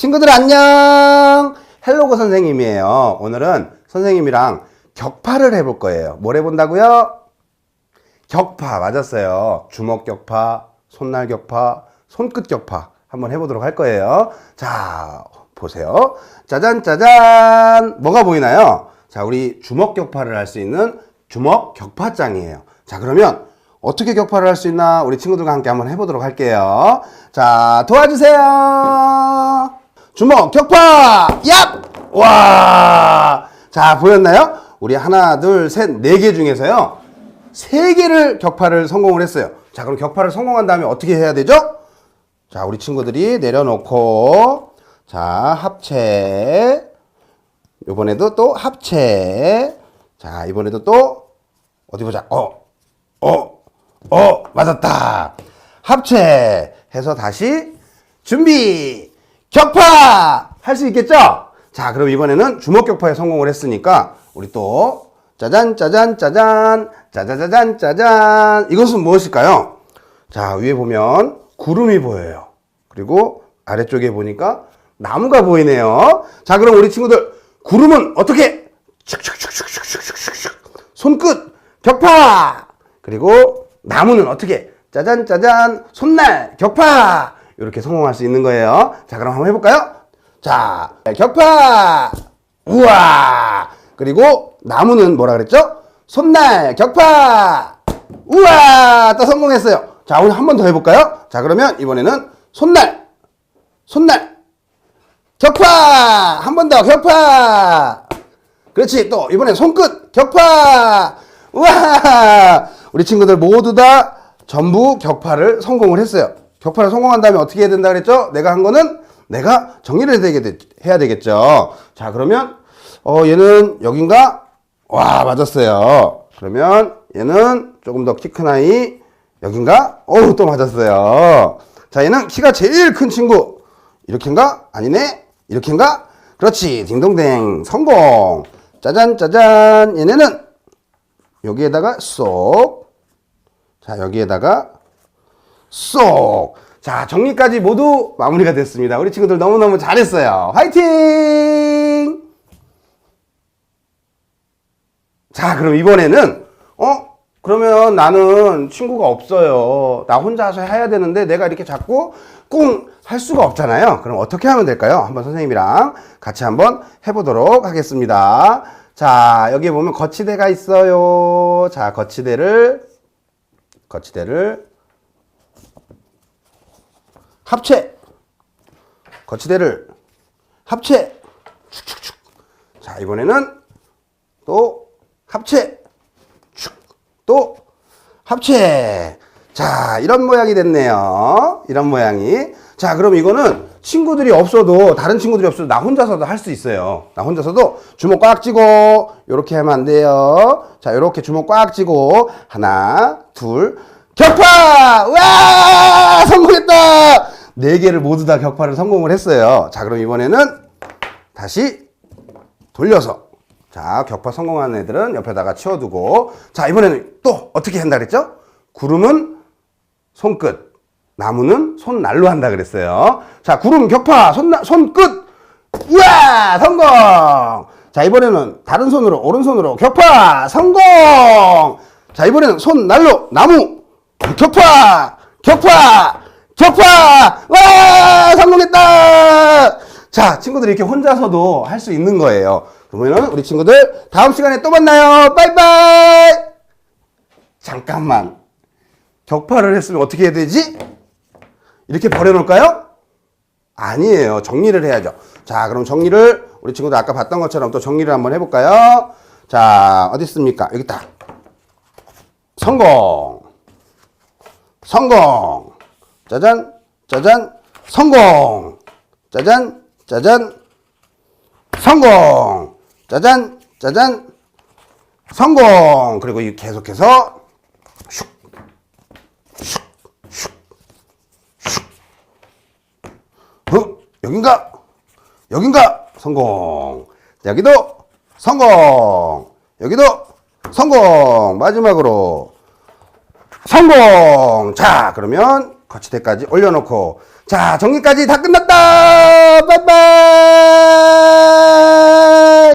친구들 안녕! 헬로고 선생님이에요. 오늘은 선생님이랑 격파를 해볼 거예요. 뭘 해본다고요? 격파, 맞았어요. 주먹 격파, 손날 격파, 손끝 격파. 한번 해보도록 할 거예요. 자, 보세요. 짜잔, 짜잔! 뭐가 보이나요? 자, 우리 주먹 격파를 할 수 있는 주먹 격파장이에요. 자, 그러면 어떻게 격파를 할 수 있나 우리 친구들과 함께 한번 해보도록 할게요. 자, 도와주세요. 주먹 격파! 얍! 와! 자, 보였나요? 우리 하나, 둘, 셋, 네 개 중에서요. 세 개를 격파를 성공을 했어요. 자, 그럼 격파를 성공한 다음에 어떻게 해야 되죠? 자, 우리 친구들이 내려놓고, 자, 합체. 이번에도 또 합체. 자, 이번에도 또, 어디 보자. 어, 어, 어, 맞았다. 합체. 해서 다시, 준비! 격파! 할 수 있겠죠? 자, 그럼 이번에는 주먹 격파에 성공을 했으니까, 우리 또, 짜잔, 짜잔, 짜잔, 짜자자잔, 짜잔. 이것은 무엇일까요? 자, 위에 보면 구름이 보여요. 그리고 아래쪽에 보니까 나무가 보이네요. 자, 그럼 우리 친구들, 구름은 어떻게? 슉슉슉슉슉슉슉슉. 손끝, 격파! 그리고 나무는 어떻게? 짜잔, 짜잔, 손날, 격파! 이렇게 성공할 수 있는 거예요. 자, 그럼 한번 해볼까요? 자, 격파! 우와! 그리고 나무는 뭐라 그랬죠? 손날, 격파! 우와! 또 성공했어요. 자, 오늘 한 번 더 해볼까요? 자, 그러면 이번에는 손날, 손날, 격파! 한 번 더, 격파! 그렇지. 또, 이번엔 손끝, 격파! 우와! 우리 친구들 모두 다 전부 격파를 성공을 했어요. 격파를 성공한 다음에 어떻게 해야 된다 그랬죠? 내가 한 거는 내가 정리를 해야 되겠- 해야 되겠죠. 자, 그러면, 어, 얘는 여긴가? 와, 맞았어요. 그러면 얘는 조금 더 키 큰 아이, 여긴가? 어우, 또 맞았어요. 자, 얘는 키가 제일 큰 친구. 이렇게인가? 아니네? 이렇게인가? 그렇지. 딩동댕. 성공. 짜잔, 짜잔. 얘네는 여기에다가 쏙. 자, 여기에다가 쏙. 자, 정리까지 모두 마무리가 됐습니다. 우리 친구들 너무너무 잘했어요. 화이팅! 자, 그럼 이번에는, 어? 그러면 나는 친구가 없어요. 나 혼자서 해야 되는데 내가 이렇게 자꾸 꿍 할 수가 없잖아요. 그럼 어떻게 하면 될까요? 한번 선생님이랑 같이 한번 해보도록 하겠습니다. 자, 여기 보면 거치대가 있어요. 자, 거치대를, 거치대를 합체! 거치대를 합체! 축축축. 자, 이번에는 또 합체! 축. 또 합체! 자, 이런 모양이 됐네요. 이런 모양이. 자, 그럼 이거는 친구들이 없어도, 다른 친구들이 없어도 나 혼자서도 할 수 있어요. 나 혼자서도 주먹 꽉 쥐고, 요렇게 하면 안 돼요. 자, 요렇게 주먹 꽉 쥐고, 하나, 둘, 격파! 와! 성공했다! 네 개를 모두 다 격파를 성공을 했어요. 자, 그럼 이번에는 다시 돌려서. 자, 격파 성공한 애들은 옆에다가 치워두고. 자, 이번에는 또 어떻게 한다 그랬죠? 구름은 손끝, 나무는 손날로 한다 그랬어요. 자, 구름 격파, 손, 손끝! 우와! 성공! 자, 이번에는 다른 손으로, 오른손으로 격파! 성공! 자, 이번에는 손날로, 나무! 격파! 격파! 격파! 와! 성공했다! 자, 친구들이 이렇게 혼자서도 할 수 있는 거예요. 그러면은 우리 친구들 다음 시간에 또 만나요. 빠이빠이! 잠깐만. 격파를 했으면 어떻게 해야 되지? 이렇게 버려놓을까요? 아니에요. 정리를 해야죠. 자, 그럼 정리를 우리 친구들 아까 봤던 것처럼 또 정리를 한번 해볼까요? 자, 어디 있습니까? 여기 있다. 성공. 성공. 짜잔, 짜잔, 성공. 짜잔, 짜잔, 성공. 짜잔, 짜잔, 성공. 그리고 이 계속해서 슉, 슉, 슉, 슉. 어? 여긴가? 여긴가? 성공. 여기도 성공. 여기도 성공. 마지막으로 성공! 자, 그러면 거치대까지 올려놓고. 자 정리까지 다 끝났다! 빠빠이!